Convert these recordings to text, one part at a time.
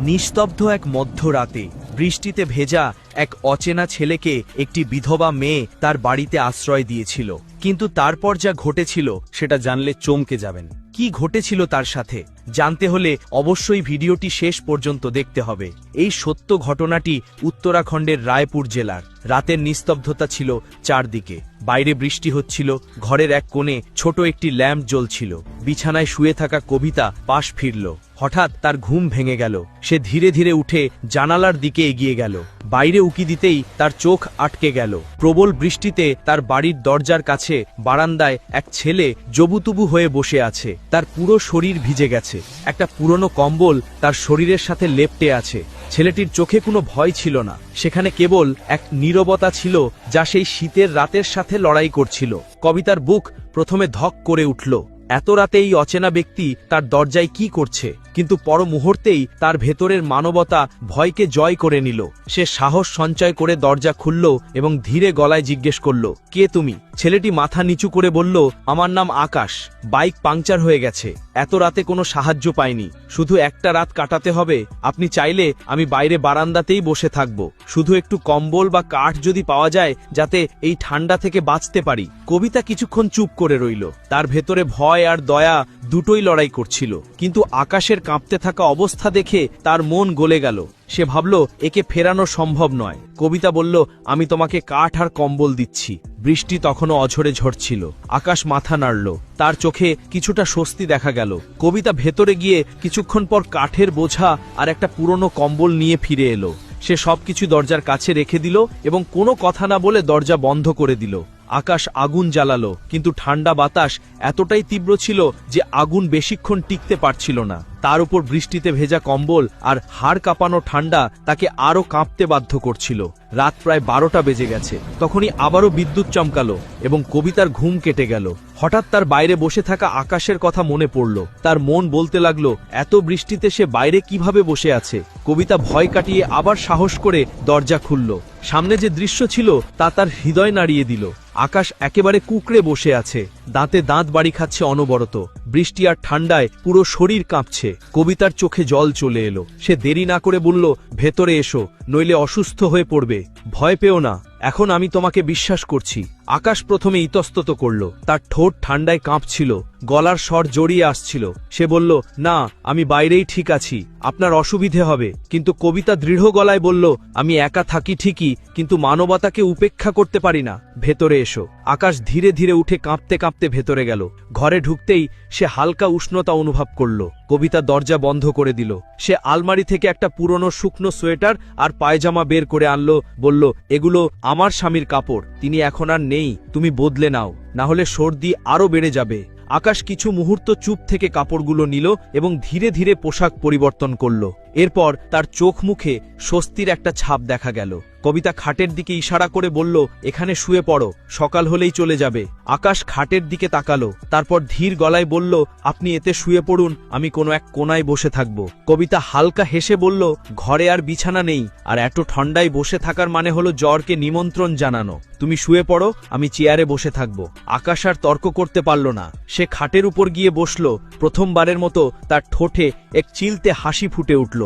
নিস্তব্ধ এক মধ্যরাতে, বৃষ্টিতে ভেজা এক অচেনা ছেলেকে একটি বিধবা মেয়ে তার বাড়িতে আশ্রয় দিয়েছিল। কিন্তু তারপর যা ঘটেছিল, সেটা জানলে চমকে যাবেন। কি ঘটেছিল তার সাথে? জানতে হলে অবশ্যই ভিডিওটি শেষ পর্যন্ত দেখতে হবে। এই সত্য ঘটনাটি উত্তরাখণ্ডের রায়পুর জেলার। রাতের নিস্তব্ধতা ছিল চারদিকে। বাইরে বৃষ্টি হচ্ছিল, ঘরের এক কোণে ছোট একটি ল্যাম্প জ্বলছিল। বিছানায় শুয়ে থাকা কবিতা পাশ ফিরল। হঠাৎ তার ঘুম ভেঙে গেল। সে ধীরে ধীরে উঠে জানালার দিকে এগিয়ে গেল। বাইরে উকি দিতেই তার চোখ আটকে গেল। প্রবল বৃষ্টিতে তার বাড়ির দরজার কাছে বারান্দায় এক ছেলে জবুতুবু হয়ে বসে আছে। তার পুরো শরীর ভিজে গেছে। একটা পুরনো কম্বল তার শরীরের সাথে লেপটে আছে। ছেলেটির চোখে কোনো ভয় ছিল না। সেখানে কেবল এক নীরবতা ছিল যা সেই শীতের রাতের সাথে লড়াই করছিল। কবিতার বুক প্রথমে ধক করে উঠল। এত রাতে এই অচেনা ব্যক্তি তার দরজায় কি করছে? কিন্তু পর মুহূর্তেই তার ভেতরের মানবতা ভয়কে জয় করে নিল। সে সাহস সঞ্চয় করে দরজা খুলল এবং ধীরে গলায় জিজ্ঞেস করল, কে তুমি? ছেলেটি মাথা নিচু করে বলল, আমার নাম আকাশ। বাইক পাংচার হয়ে গেছে। এত রাতে কোনো সাহায্য পাইনি। শুধু একটা রাত কাটাতে হবে, আপনি চাইলে আমি বাইরে বারান্দাতেই বসে থাকব। শুধু একটু কম্বল বা কাঠ যদি পাওয়া যায়, যাতে এই ঠান্ডা থেকে বাঁচতে পারি। কবিতা কিছুক্ষণ চুপ করে রইল। তার ভেতরে ভয় আর দয়া দুটোই লড়াই করছিল। কিন্তু আকাশের কাঁপতে থাকা অবস্থা দেখে তার মন গলে গেল। সে ভাবল, একে ফেরানো সম্ভব নয়। কবিতা বলল, আমি তোমাকে কাঠ আর কম্বল দিচ্ছি। বৃষ্টি তখনও অঝরে ঝরছিল। আকাশ মাথা নাড়ল। তার চোখে কিছুটা স্বস্তি দেখা গেল। কবিতা ভেতরে গিয়ে কিছুক্ষণ পর কাঠের বোঝা আর একটা পুরনো কম্বল নিয়ে ফিরে এলো। সে সবকিছু দরজার কাছে রেখে দিল এবং কোনো কথা না বলে দরজা বন্ধ করে দিল। আকাশ আগুন জ্বালালো, কিন্তু ঠান্ডা বাতাস এতটাই তীব্র ছিল যে আগুন বেশিক্ষণ টিকতে পারছিল না। তার উপর বৃষ্টিতে ভেজা কম্বল আর হাড় কাঁপানো ঠান্ডা তাকে আরও কাঁপতে বাধ্য করছিল। রাত প্রায় বারোটা বেজে গেছে। তখনই আবারও বিদ্যুৎ চমকালো এবং কবিতার ঘুম কেটে গেল। হঠাৎ তার বাইরে বসে থাকা আকাশের কথা মনে পড়ল। তার মন বলতে লাগল, এত বৃষ্টিতে সে বাইরে কীভাবে বসে আছে? কবিতা ভয় কাটিয়ে আবার সাহস করে দরজা খুলল। সামনে যে দৃশ্য ছিল, তা তার হৃদয় নাড়িয়ে দিল। আকাশ একেবারে কুকড়ে বসে আছে। দাঁতে দাঁত বাড়ি খাচ্ছে অনবরত। বৃষ্টি আর ঠান্ডায় পুরো শরীর কাঁপছে। কবিতার চোখে জল চলে এলো। সে দেরি না করে বলল, ভেতরে এসো, নইলে অসুস্থ হয়ে পড়বে। ভয় পেও না। এখন আমি তোমাকে বিশ্বাস করছি। আকাশ প্রথমে ইতস্তত করল। তার ঠোঁট ঠান্ডায় কাঁপছিল। গলার স্বর জড়িয়ে আসছিল। সে বলল, না, আমি বাইরেই ঠিক আছি। আপনার অসুবিধে হবে। কিন্তু কবিতা দৃঢ় গলায় বলল, আমি একা থাকি ঠিকই, কিন্তু মানবতাকে উপেক্ষা করতে পারি না। ভেতরে এসো। আকাশ ধীরে ধীরে উঠে কাঁপতে কাঁপতে ভেতরে গেল। ঘরে ঢুকতেই সে হালকা উষ্ণতা অনুভব করল। কবিতা দরজা বন্ধ করে দিল। সে আলমারি থেকে একটা পুরনো শুকনো সোয়েটার আর পায়জামা বের করে আনলো। বলল, এগুলো আমার স্বামীর কাপড়, তিনি এখন আর নেই, তুমি বদলে নাও না হলে সর্দি আরও বেড়ে যাবে। আকাশ কিছু মুহূর্ত চুপ থেকে কাপড়গুলো নিল এবং ধীরে ধীরে পোশাক পরিবর্তন করল। এরপর তার চোখ মুখে স্বস্তির একটা ছাপ দেখা গেল। কবিতা খাটের দিকে ইশারা করে বলল, এখানে শুয়ে পড়ো, সকাল হলেই চলে যাবে। আকাশ খাটের দিকে তাকালো, তারপর ধীর গলায় বলল, আপনি এতে শুয়ে পড়ুন, আমি কোনো এক কোনায় বসে থাকব। কবিতা হালকা হেসে বলল, ঘরে আর বিছানা নেই, আর এত ঠান্ডায় বসে থাকার মানে হলো জ্বরকে নিমন্ত্রণ জানানো। তুমি শুয়ে পড়ো, আমি চেয়ারে বসে থাকব। আকাশ আর তর্ক করতে পারল না। সে খাটের উপর গিয়ে বসল, প্রথমবারের মতো তার ঠোঁটে এক চিলতে হাসি ফুটে উঠল।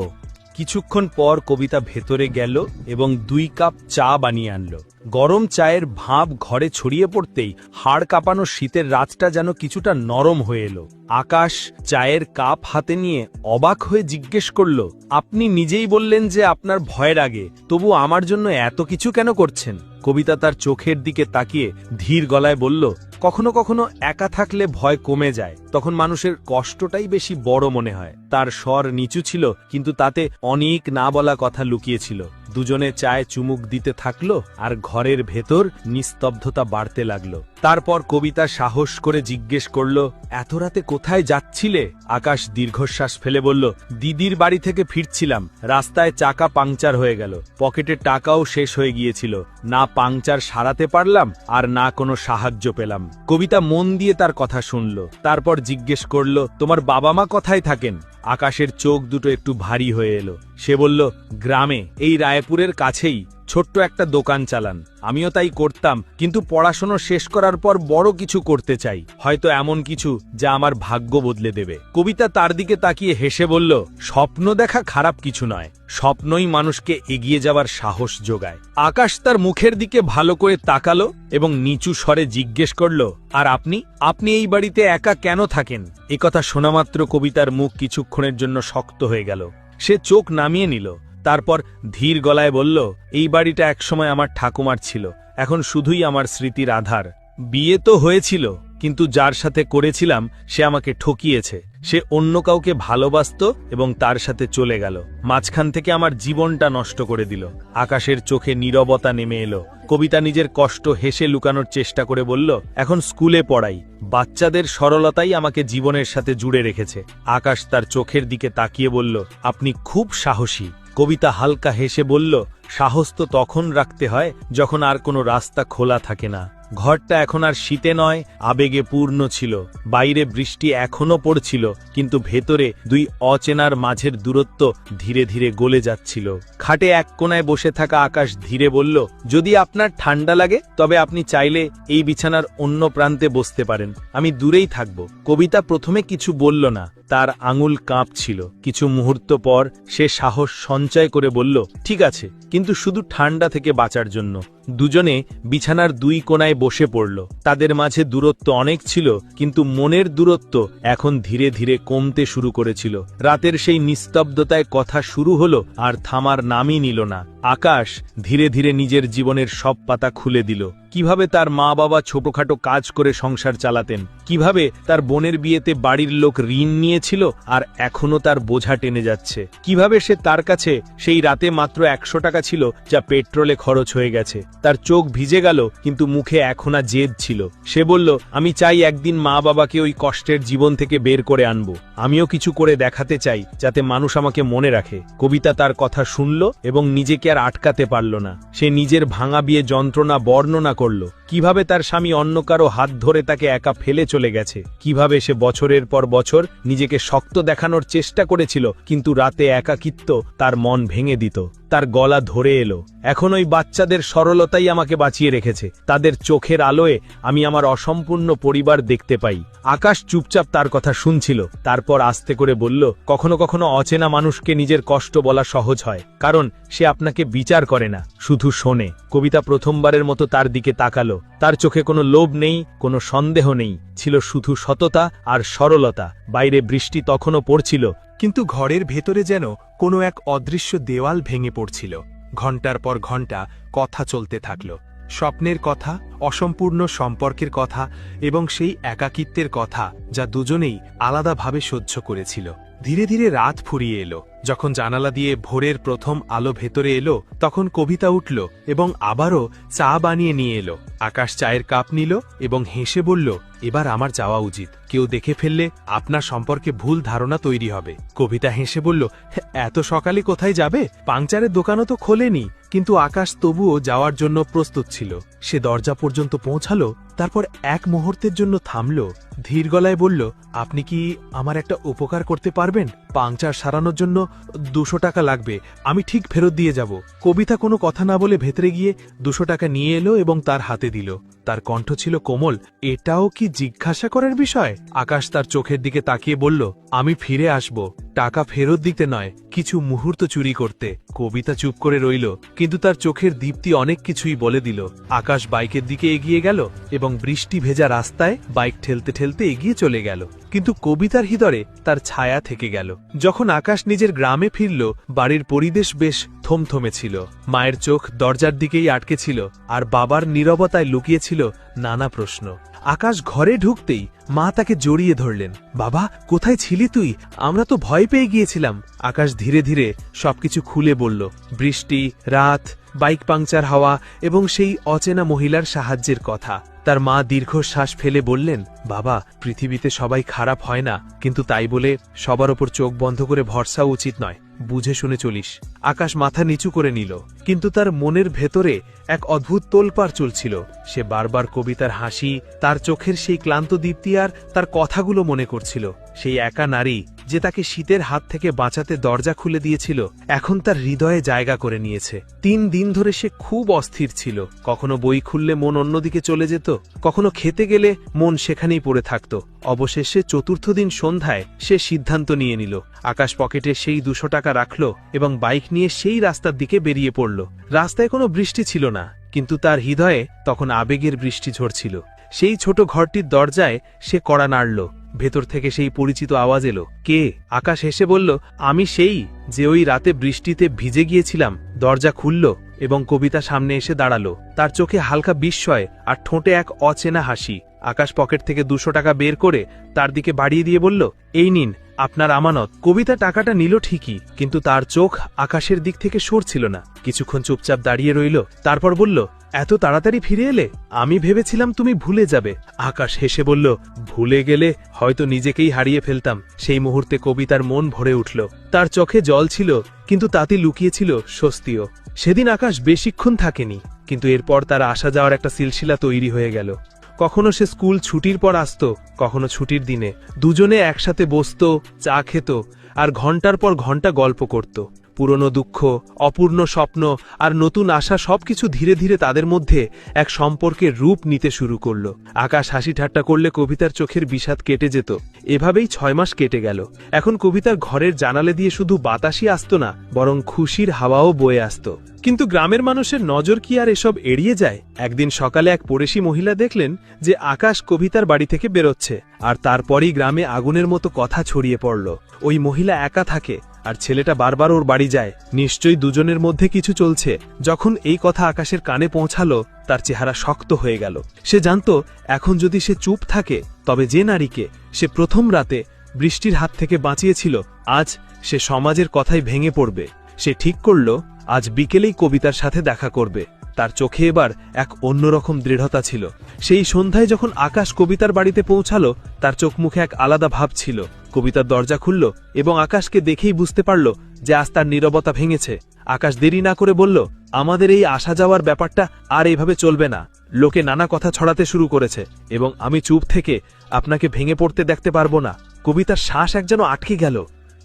কিছুক্ষণ পর কবিতা ভেতরে গেল এবং দুই কাপ চা বানিয়ে আনল। গরম চায়ের ভাঁপ ঘরে ছড়িয়ে পড়তেই হাড় কাঁপানো শীতের রাতটা যেন কিছুটা নরম হয়ে এলো। আকাশ চায়ের কাপ হাতে নিয়ে অবাক হয়ে জিজ্ঞেস করল, আপনি নিজেই বললেন যে আপনার ভয়ের আগে, তবু আমার জন্য এত কিছু কেন করছেন? কবিতা তার চোখের দিকে তাকিয়ে ধীর গলায় বলল কখনো কখনো একা থাকলে ভয় কমে যায়। তখন মানুষের কষ্টটাই বেশি বড় মনে হয়। তার স্বর নিচু ছিল, কিন্তু তাতে অনেক না বলা কথা লুকিয়েছিল দুজনে চায় চুমুক দিতে থাকল আর ঘরের ভেতর নিস্তব্ধতা বাড়তে লাগল। তারপর কবিতা সাহস করে জিজ্ঞেস করল, এত রাতে কোথায় যাচ্ছিলে? আকাশ দীর্ঘশ্বাস ফেলে বলল, দিদির বাড়ি থেকে ফিরছিলাম। রাস্তায় চাকা পাংচার হয়ে গেল। পকেটে টাকাও শেষ হয়ে গিয়েছিল। না পাংচার সারাতে পারলাম আর না কোনো সাহায্য পেলাম। কবিতা মন দিয়ে তার কথা শুনল। তারপর জিজ্ঞেস করল, তোমার বাবা মা কোথায় থাকেন? আকাশের চোখ দুটো একটু ভারী হয়ে এলো। সে বলল, গ্রামে। এই রায় রায়পুরের কাছেই ছোট্ট একটা দোকান চালান। আমিও তাই করতাম, কিন্তু পড়াশোনা শেষ করার পর বড় কিছু করতে চাই। হয়তো এমন কিছু যা আমার ভাগ্য বদলে দেবে। কবিতা তার দিকে তাকিয়ে হেসে বলল, স্বপ্ন দেখা খারাপ কিছু নয়। স্বপ্নই মানুষকে এগিয়ে যাওয়ার সাহস যোগায়। আকাশ তার মুখের দিকে ভালো করে তাকালো এবং নিচু স্বরে জিজ্ঞেস করল, আর আপনি? আপনি এই বাড়িতে একা কেন থাকেন? একথা শোনামাত্র কবিতার মুখ কিছুক্ষণের জন্য শক্ত হয়ে গেল। সে চোখ নামিয়ে নিল। তারপর ধীর গলায় বলল, এই বাড়িটা একসময় আমার ঠাকুমার ছিল। এখন শুধুই আমার স্মৃতির আধার। বিয়ে তো হয়েছিল, কিন্তু যার সাথে করেছিলাম, সে আমাকে ঠকিয়েছে। সে অন্য কাউকে ভালোবাসত এবং তার সাথে চলে গেল। মাঝখান থেকে আমার জীবনটা নষ্ট করে দিল। আকাশের চোখে নীরবতা নেমে এলো। কবিতা নিজের কষ্ট হেসে লুকানোর চেষ্টা করে বলল, এখন স্কুলে পড়াই। বাচ্চাদের সরলতাই আমাকে জীবনের সাথে জুড়ে রেখেছে। আকাশ তার চোখের দিকে তাকিয়ে বলল, আপনি খুব সাহসী। কবিতা হালকা হেসে বলল, সাহস তো তখন রাখতে হয় যখন আর কোনো রাস্তা খোলা থাকে না। ঘরটা এখন আর শীতে নয়, আবেগে পূর্ণ ছিল। বাইরে বৃষ্টি এখনও পড়ছিল, কিন্তু ভেতরে দুই অচেনার মাঝের দূরত্ব ধীরে ধীরে গলে যাচ্ছিল। খাটে এক কোনায় বসে থাকা আকাশ ধীরে বলল, যদি আপনার ঠান্ডা লাগে, তবে আপনি চাইলে এই বিছানার অন্য প্রান্তে বসতে পারেন। আমি দূরেই থাকব। কবিতা প্রথমে কিছু বলল না, তার আঙুল কাঁপছিল। কিছু মুহূর্ত পর সে সাহস সঞ্চয় করে বলল, ঠিক আছে, কিন্তু শুধু ঠান্ডা থেকে বাঁচার জন্য। দুজনে বিছানার দুই কোনায় বসে পড়ল। তাদের মাঝে দূরত্ব অনেক ছিল, কিন্তু মনের দূরত্ব এখন ধীরে ধীরে কমতে শুরু করেছিল। রাতের সেই নিস্তব্ধতায় কথা শুরু হল আর থামার নামই নিল না। আকাশ ধীরে ধীরে নিজের জীবনের সব পাতা খুলে দিল। কীভাবে তার মা বাবা ছোটখাটো কাজ করে সংসার চালাতেন? কীভাবে তার বোনের বিয়েতে বাড়ির লোক ঋণ নিয়েছিল আর এখনও তার বোঝা টেনে যাচ্ছে? কীভাবে সে তার কাছে সেই রাতে মাত্র একশো টাকা ছিল যা পেট্রোলে খরচ হয়ে গেছে? তার চোখ ভিজে গেল, কিন্তু মুখে এখনা জেদ ছিল। সে বলল, আমি চাই একদিন মা বাবাকে ওই কষ্টের জীবন থেকে বের করে আনব। আমিও কিছু করে দেখাতে চাই, যাতে মানুষ আমাকে মনে রাখে। কবিতা তার কথা শুনল এবং নিজেকে আর আটকাতে পারল না। সে নিজের ভাঙা বিয়ে যন্ত্রণা বর্ণনা করল কীভাবে তার স্বামী অন্য কারও হাত ধরে তাকে একা ফেলে চলে গেছে? কীভাবে সে বছরের পর বছর নিজেকে শক্ত দেখানোর চেষ্টা করেছিল, কিন্তু রাতে একাকিত্ব তার মন ভেঙে দিত। তার গলা ধরে এলো। এখন ওই বাচ্চাদের সরলতাই আমাকে বাঁচিয়ে রেখেছে। তাদের চোখের আলোয় আমি আমার অসম্পূর্ণ পরিবার দেখতে পাই। আকাশ চুপচাপ তার কথা শুনছিল। তারপর আস্তে করে বলল, কখনো কখনো অচেনা মানুষকে নিজের কষ্ট বলা সহজ হয়, কারণ সে আপনাকে বিচার করে না, শুধু শোনে। কবিতা প্রথমবারের মতো তার দিকে তাকালো। তার চোখে কোনো লোভ নেই, কোনো সন্দেহ নেই। ছিল শুধু সততা আর সরলতা। বাইরে বৃষ্টি তখনও পড়ছিল, কিন্তু ঘরের ভেতরে যেন কোনো এক অদৃশ্য দেওয়াল ভেঙে পড়ছিল। ঘণ্টার পর ঘণ্টা কথা চলতে থাকল। স্বপ্নের কথা, অসম্পূর্ণ সম্পর্কের কথা এবং সেই একাকিত্বের কথা যা দুজনেই আলাদাভাবে সহ্য করেছিল। ধীরে ধীরে রাত ফুরিয়ে এলো। যখন জানালা দিয়ে ভোরের প্রথম আলো ভেতরে এলো, তখন কবিতা উঠল এবং আবারও চা বানিয়ে নিয়ে এলো। আকাশ চায়ের কাপ নিল এবং হেসে বলল, এবার আমার যাওয়া উচিত। কেউ দেখে ফেললে আপনার সম্পর্কে ভুল ধারণা তৈরি হবে। কবিতা হেসে বলল এত সকালে কোথায় যাবে? পাংচারের দোকানও তো খোলেনি। কিন্তু আকাশ তবুও যাওয়ার জন্য প্রস্তুত ছিল। সে দরজা পর্যন্ত পৌঁছালো তারপর এক মুহূর্তের জন্য থামল, ধীর গলায় বলল, আপনি কি আমার একটা উপকার করতে পারবেন? পাংচার সারানোর জন্য দুশো টাকা লাগবে, আমি ঠিক ফেরত দিয়ে যাব। কবিতা কোনো কথা না বলে ভেতরে গিয়ে দুশো টাকা নিয়ে এলো এবং তার হাতে দিল। তার কণ্ঠ ছিল কোমল, এটাও কি জিজ্ঞাসা করার বিষয়? আকাশ তার চোখের দিকে তাকিয়ে বলল, আমি ফিরে আসব, টাকা ফেরত দিতে নয়, কিছু মুহূর্ত চুরি করতে। কবিতা চুপ করে রইল, কিন্তু তার চোখের দীপ্তি অনেক কিছুই বলে দিল। আকাশ বাইকের দিকে এগিয়ে গেল এবং বৃষ্টি ভেজা রাস্তায় বাইক ঠেলতে ঠেলতে এগিয়ে চলে গেল। কিন্তু কবিতার হৃদরে তার ছায়া থেকে গেল। যখন আকাশ নিজের গ্রামে ফিরল, বাড়ির পরিবেশ বেশ থমথমে ছিল। মায়ের চোখ দরজার দিকেই আটকে ছিল, আর বাবার নীরবতায় লুকিয়েছিল নানা প্রশ্ন। আকাশ ঘরে ঢুকতেই মা তাকে জড়িয়ে ধরলেন। বাবা, কোথায় ছিলি তুই? আমরা তো ভয় পেয়ে গিয়েছিলাম। আকাশ ধীরে ধীরে সবকিছু খুলে বলল। বৃষ্টি, রাত বাইক পাংচার হওয়া এবং সেই অচেনা মহিলার সাহায্যের কথা। তার মা দীর্ঘশ্বাস ফেলে বললেন, বাবা, পৃথিবীতে সবাই খারাপ হয় না, কিন্তু তাই বলে সবার ওপর চোখ বন্ধ করে ভরসা উচিত নয়। বুঝে শুনে চলিস। আকাশ মাথা নিচু করে নিল, কিন্তু তার মনের ভেতরে এক অদ্ভুত তোলপার চলছিল। সে বারবার কবিতার হাসি, তার চোখের সেই ক্লান্ত দীপ্তি আর তার কথাগুলো মনে করছিল। সেই একা নারী যে তাকে শীতের হাত থেকে বাঁচাতে দরজা খুলে দিয়েছিল, এখন তার হৃদয়ে জায়গা করে নিয়েছে। তিন দিন ধরে সে খুব অস্থির ছিল। কখনো বই খুললে মন অন্যদিকে চলে যেত, কখনো খেতে গেলে মন সেখানেই পড়ে থাকত। অবশেষে চতুর্থ দিন সন্ধ্যায় সে সিদ্ধান্ত নিয়ে নিল। আকাশ পকেটে সেই দুশো টাকা রাখল এবং বাইক নিয়ে সেই রাস্তার দিকে বেরিয়ে পড়ল। রাস্তায় কোনো বৃষ্টি ছিল না, কিন্তু তার হৃদয়ে তখন আবেগের বৃষ্টি ঝরছিল। সেই ছোট ঘরটির দরজায় সে কড়া নাড়ল। ভেতর থেকে সেই পরিচিত আওয়াজ এলো। কে? আকাশ হেসে বলল, আমি সেই যে ওই রাতে বৃষ্টিতে ভিজে গিয়েছিলাম। দরজা খুলল এবং কবিতা সামনে এসে দাঁড়াল। তার চোখে হালকা বিস্ময় আর ঠোঁটে এক অচেনা হাসি। আকাশ পকেট থেকে দুশো টাকা বের করে তার দিকে বাড়িয়ে দিয়ে বলল, এই নিন, আপনার আমানত। কবিতা টাকাটা নিল ঠিকই, কিন্তু তার চোখ আকাশের দিক থেকে সরছিল না। কিছুক্ষণ চুপচাপ দাঁড়িয়ে রইল, তারপর বলল, এত তাড়াতাড়ি ফিরে এলে? আমি ভেবেছিলাম তুমি ভুলে যাবে। আকাশ হেসে বলল, ভুলে গেলে হয়তো নিজেকেই হারিয়ে ফেলতাম। সেই মুহূর্তে কবিতার মন ভরে উঠল। তার চোখে জল ছিল, কিন্তু তাতে লুকিয়েছিল স্বস্তিও। সেদিন আকাশ বেশিক্ষণ থাকেনি, কিন্তু এরপর তার আসা যাওয়ার একটা সিলসিলা তৈরি হয়ে গেল। কখনো সে স্কুল ছুটির পর আসত, কখনো ছুটির দিনে। দুজনে একসাথে বসত, চা খেত, আর ঘণ্টার পর ঘণ্টা গল্প করত। পুরনো দুঃখ, অপূর্ণ স্বপ্ন আর নতুন আশা সবকিছু ধীরে ধীরে তাদের মধ্যে এক সম্পর্কের রূপ নিতে শুরু করল। আকাশ হাসি ঠাট্টা করলে কবিতার চোখের বিষাদ কেটে যেত। এভাবেই ছয় মাস কেটে গেল। এখন কবিতার ঘরের জানালে দিয়ে শুধু বাতাসই আসতো না, বরং খুশির হাওয়াও বয়ে আসত। কিন্তু গ্রামের মানুষের নজর কি আর এসব এড়িয়ে যায়? একদিন সকালে এক পড়েশি মহিলা দেখলেন যে আকাশ কবিতার বাড়ি থেকে বেরোচ্ছে, আর তারপরই গ্রামে আগুনের মতো কথা ছড়িয়ে পড়ল। ওই মহিলা একা থাকে আর ছেলেটা বারবার ওর বাড়ি যায়। নিশ্চয়ই দুজনের মধ্যে কিছু চলছে। যখন এই কথা আকাশের কানে পৌঁছালো, তার চেহারা শক্ত হয়ে গেল। সে জানত, এখন যদি সে চুপ থাকে, তবে যে নারীকে সে প্রথম রাতে বৃষ্টির হাত থেকে বাঁচিয়েছিল, আজ সে সমাজের কথাই ভেঙে পড়বে। সে ঠিক করল, আজ বিকেলেই কবিতার সাথে দেখা করবে। তার চোখে এবার এক অন্যরকম দৃঢ়তা ছিল। সেই সন্ধ্যায় যখন আকাশ কবিতার বাড়িতে পৌঁছালো, তার চোখ মুখে এক আলাদা ভাব ছিল। কবিতার দরজা খুলল এবং আকাশকে দেখেই বুঝতে পারল যে আজ তার নীরবতা ভেঙেছে। আকাশ দেরি না করে বলল, আমাদের এই আসা যাওয়ার ব্যাপারটা আর এইভাবে চলবে না। লোকে নানা কথা ছড়াতে শুরু করেছে এবং আমি চুপ থেকে আপনাকে ভেঙে পড়তে দেখতে পারব না। কবিতার শ্বাস এক যেন আটকে গেল।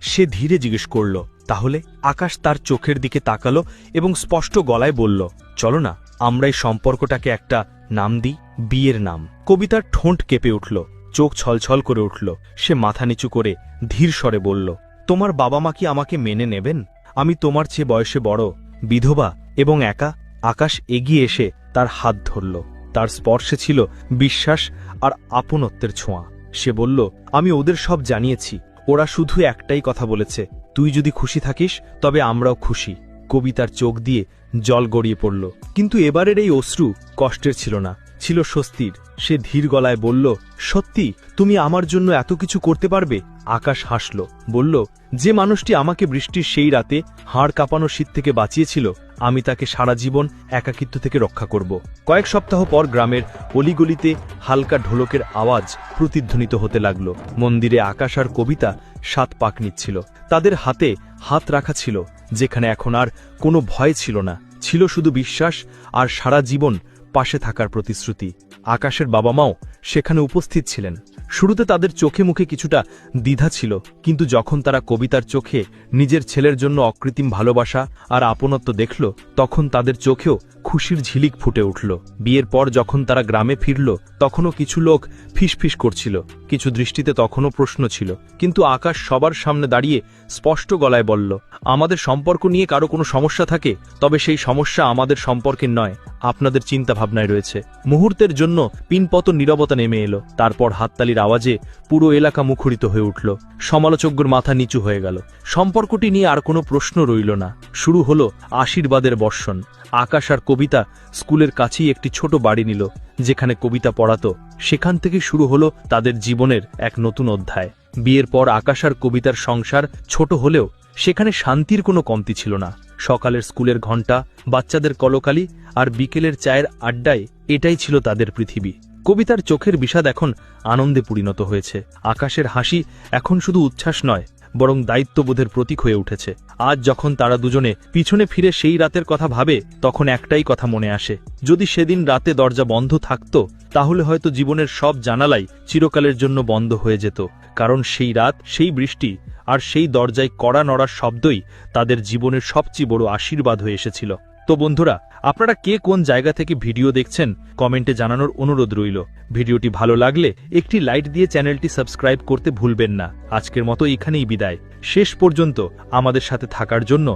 সে ধীরে জিজ্ঞেস করল, তাহলে আকাশ তার চোখের দিকে তাকালো এবং স্পষ্ট গলায় বলল, চলো না, আমরা এই সম্পর্কটাকে একটা নাম দিই, বিয়ের নাম। কবিতার ঠোঁট কেঁপে উঠল। চোখ ছলছল করে উঠল। সে মাথা নিচু করে ধীর স্বরে বলল, তোমার বাবা মা কি আমাকে মেনে নেবেন? আমি তোমার চেয়ে বয়সে বড়, বিধবা এবং একা? আকাশ এগিয়ে এসে তার হাত ধরল। তার স্পর্শে ছিল বিশ্বাস আর আপনত্বের ছোঁয়া। সে বলল, আমি ওদের সব জানিয়েছি। ওরা শুধু একটাই কথা বলেছে, তুই যদি খুশি থাকিস, তবে আমরাও খুশি। কবিতার চোখ দিয়ে জল গড়িয়ে পড়ল। কিন্তু এবারের এই অশ্রু কষ্টের ছিল না। ছিল স্বস্তির। সে ধীর গলায় বলল, সত্যি, তুমি আমার জন্য এত কিছু করতে পারবে? আকাশ হাসল, বলল, যে মানুষটি আমাকে বৃষ্টির সেই রাতে হাড় কাঁপানো শীত থেকে বাঁচিয়েছিল, আমি তাকে সারা জীবন একাকিত্ব থেকে রক্ষা করব। কয়েক সপ্তাহ পর গ্রামের অলিগলিতে হালকা ঢোলকের আওয়াজ প্রতিধ্বনিত হতে লাগল। মন্দিরে আকাশ আর কবিতা সাত পাক নিচ্ছিল। তাদের হাতে হাত রাখা ছিল, যেখানে এখন আর কোনো ভয় ছিল না। ছিল শুধু বিশ্বাস আর সারা জীবন পাশে থাকার প্রতিশ্রুতি। আকাশের বাবা মাও সেখানে উপস্থিত ছিলেন। শুরুতে তাদের চোখে মুখে কিছুটা দ্বিধা ছিল, কিন্তু যখন তারা কবিতার চোখে নিজের ছেলের জন্য অকৃত্রিম ভালোবাসা আর আপনত্ব দেখল, তখন তাদের চোখেও খুশির ঝিলিক ফুটে উঠল। বিয়ের পর যখন তারা গ্রামে ফিরল, তখনও কিছু লোক ফিসফিস করছিল। কিছু দৃষ্টিতে তখনও প্রশ্ন ছিল, কিন্তু আকাশ সবার সামনে দাঁড়িয়ে স্পষ্ট গলায় বলল, আমাদের সম্পর্ক নিয়ে কারও কোনো সমস্যা থাকে? তবে সেই সমস্যা আমাদের সম্পর্কের নয়, আপনাদের চিন্তা ভাবনায় রয়েছে। মুহূর্তের জন্য পিনপত নীরবতা নেমে এলো, তারপর হাততালির আওয়াজে পুরো এলাকা মুখরিত হয়ে উঠল। সমালোচকগুর মাথা নিচু হয়ে গেল। সম্পর্কটি নিয়ে আর কোনো প্রশ্ন রইল না। শুরু হলো আশীর্বাদের বর্ষণ। আকাশ আর কবিতা স্কুলের কাছেই একটি ছোট বাড়ি নিল, যেখানে কবিতা পড়াতো। সেখান থেকে শুরু হলো তাদের জীবনের এক নতুন অধ্যায়। বিয়ের পর আকাশ আর কবিতার সংসার ছোট হলেও সেখানে শান্তির কোনো কমতি ছিল না। সকালের স্কুলের ঘণ্টা, বাচ্চাদের কলকালি আর বিকেলের চায়ের আড্ডায় এটাই ছিল তাদের পৃথিবী। কবিতার চোখের বিষাদ এখন আনন্দে পরিণত হয়েছে। আকাশের হাসি এখন শুধু উচ্ছ্বাস নয়, বরং দায়িত্ববোধের প্রতীক হয়ে উঠেছে। আজ যখন তারা দুজনে পিছনে ফিরে সেই রাতের কথা ভাবে, তখন একটাই কথা মনে আসে। যদি সেদিন রাতে দরজা বন্ধ থাকত, তাহলে হয়তো জীবনের সব জানালাই চিরকালের জন্য বন্ধ হয়ে যেত। কারণ সেই রাত, সেই বৃষ্টি আর সেই দরজায় কড়া নড়ার শব্দই তাদের জীবনের সবচেয়ে বড় আশীর্বাদ হয়ে এসেছিল। তো বন্ধুরা, আপনারা কে কোন জায়গা থেকে ভিডিও দেখছেন, কমেন্টে জানানোর অনুরোধ রইল। ভিডিওটি ভালো লাগলে একটি লাইট দিয়ে চ্যানেলটি সাবস্ক্রাইব করতে ভুলবেন না। আজকের মতো এখানেই বিদায়। শেষ পর্যন্ত আমাদের সাথে থাকার জন্য